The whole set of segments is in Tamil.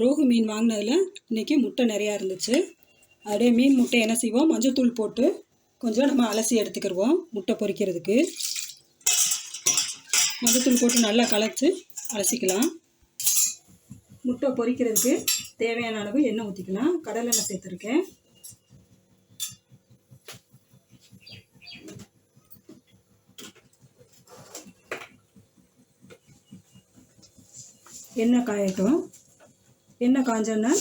ரோகு மீன் வாங்கினதில் இன்றைக்கி முட்டை நிறையா இருந்துச்சு. அப்படியே மீன் முட்டை என்ன செய்வோம்? மஞ்சத்தூள் போட்டு கொஞ்சம் நம்ம அலசி எடுத்துக்கிடுவோம் முட்டை பொரிக்கிறதுக்கு மஞ்சத்தூள் போட்டு நல்லா கலச்சு அலசிக்கலாம். முட்டை பொரிக்கிறதுக்கு தேவையான அளவு எண்ணெய் ஊற்றிக்கலாம் கடலெண்ணெய் சேர்த்துருக்கேன். எண்ணெய் காயட்டும். என்ன காஞ்சோன்னா?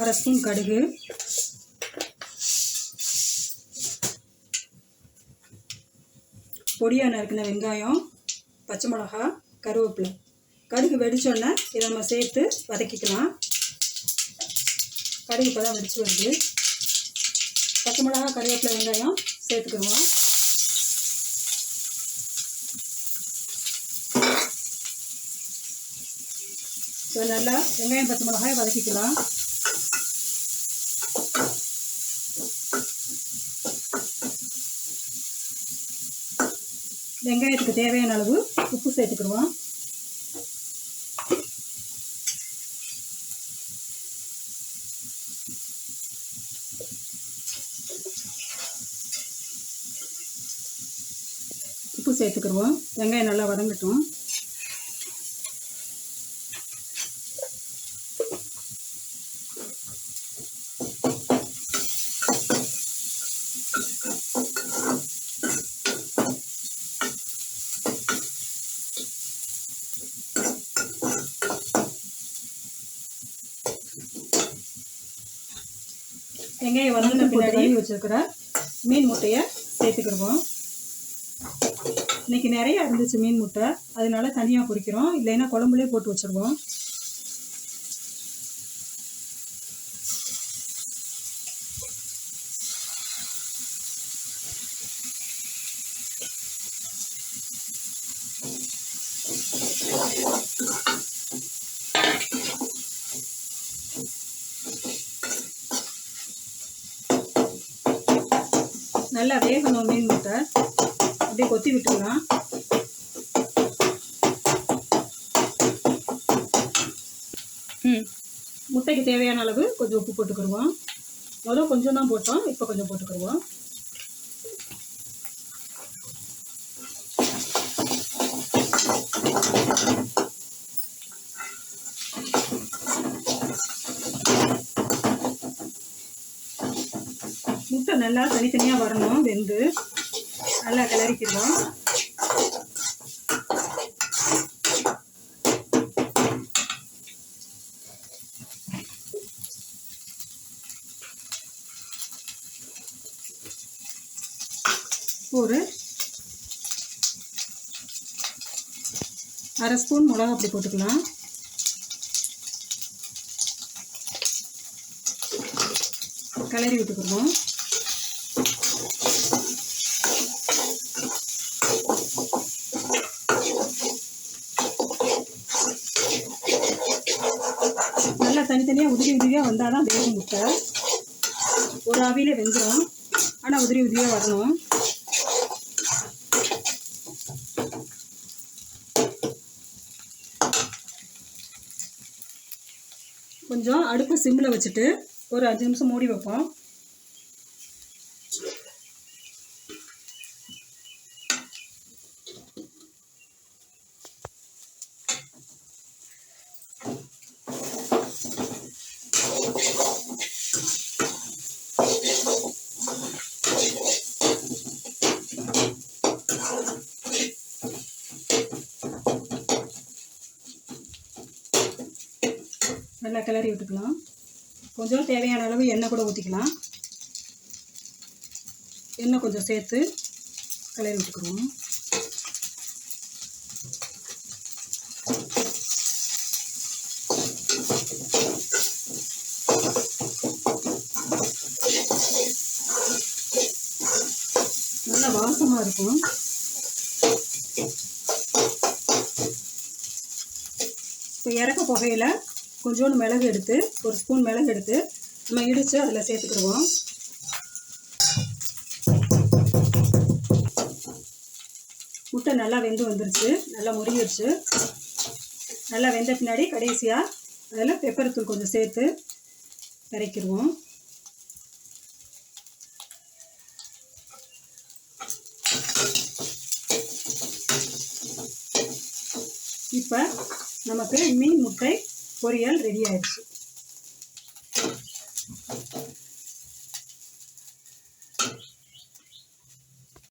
அரை ஸ்பூன் கடுகு. பொடியாக நறுக்கின வெங்காயம் பச்சை மிளகா கருவேப்பிலை. கடுகு வெடிச்சோன்னே இதை நம்ம சேர்த்து வதக்கிக்கலாம். கடுகு இப்போ தான் வெடிச்சு வருது. பச்சை மிளகா கருவேப்பிலை வெங்காயம் சேர்த்துக்கிடுவோம். இப்போ நல்லா வெங்காயம் பச்சை மிளகாய் வதக்கிக்கலாம். வெங்காயத்துக்கு தேவையான அளவு உப்பு சேர்த்துக்கிடுவோம். உப்பு சேர்த்துக்கிடுவோம். வெங்காயம் நல்லா வதங்கட்டும். வெங்காயம் வதங்கின பின்னாடி வச்சுருக்கிற மீன் முட்டையை சேர்த்துக்கிடுவோம். இன்னைக்கு நிறைய இருந்துச்சு மீன் முட்டை. அதனால தனியாக பொரிக்கிறோம் இல்லைன்னா குழம்புலேயே போட்டு வச்சுருவோம். நல்லா வேகணும் மீன் முட்டை அப்படியே கொத்தி விட்டுக்கலாம். ம். முட்டைக்கு தேவையான அளவு கொஞ்சம் உப்பு போட்டுக்கிடுவோம். முதல்ல கொஞ்சம் தான் போட்டோம் இப்போ கொஞ்சம் போட்டுக்கிடுவோம். முட்டை நல்லா தனித்தனியாக வரணும் வெந்து நல்லா கிளறிக்கிறோம் ஒரு அரை ஸ்பூன் மிளகா அப்படி போட்டுக்கலாம். கிளறி விட்டுக்கிறோம் நல்லா தனித்தனியாக உதிரி உதிரியாக வந்தால் தான் வேகும் முட்டை ஒரு அவியில் வெந்துடும் ஆனால் உதிரி உதிரியாக வரணும். கொஞ்சம் அடுப்பு சிம்மில் வச்சுட்டு ஒரு அஞ்சு நிமிஷம் மூடி வைப்போம். நல்லா கிளறி விட்டுக்கலாம். கொஞ்சம் தேவையான அளவு எண்ணெய் கூட ஊற்றிக்கலாம் எண்ணெய் கொஞ்சம் சேர்த்து கிளறி விட்டுக்கிறோம் நல்லா வாசமாக இருக்கும். இப்போ இறக்க புகையில் கொஞ்சோண்டு மிளகு எடுத்து ஒரு ஸ்பூன் மிளகு எடுத்து நம்ம இடித்து அதில் சேர்த்துக்கிடுவோம். முட்டை நல்லா வெந்து வந்துருச்சு. நல்லா முறிஞ்சிருச்சு. நல்லா வெந்த பின்னாடி கடைசியாக அதில் பெப்பர் தூள் கொஞ்சம் சேர்த்து இறக்கிடுவோம் இப்போ நமக்கு மீன் முட்டை பொரியல் ரெடி ஆயிடுச்சு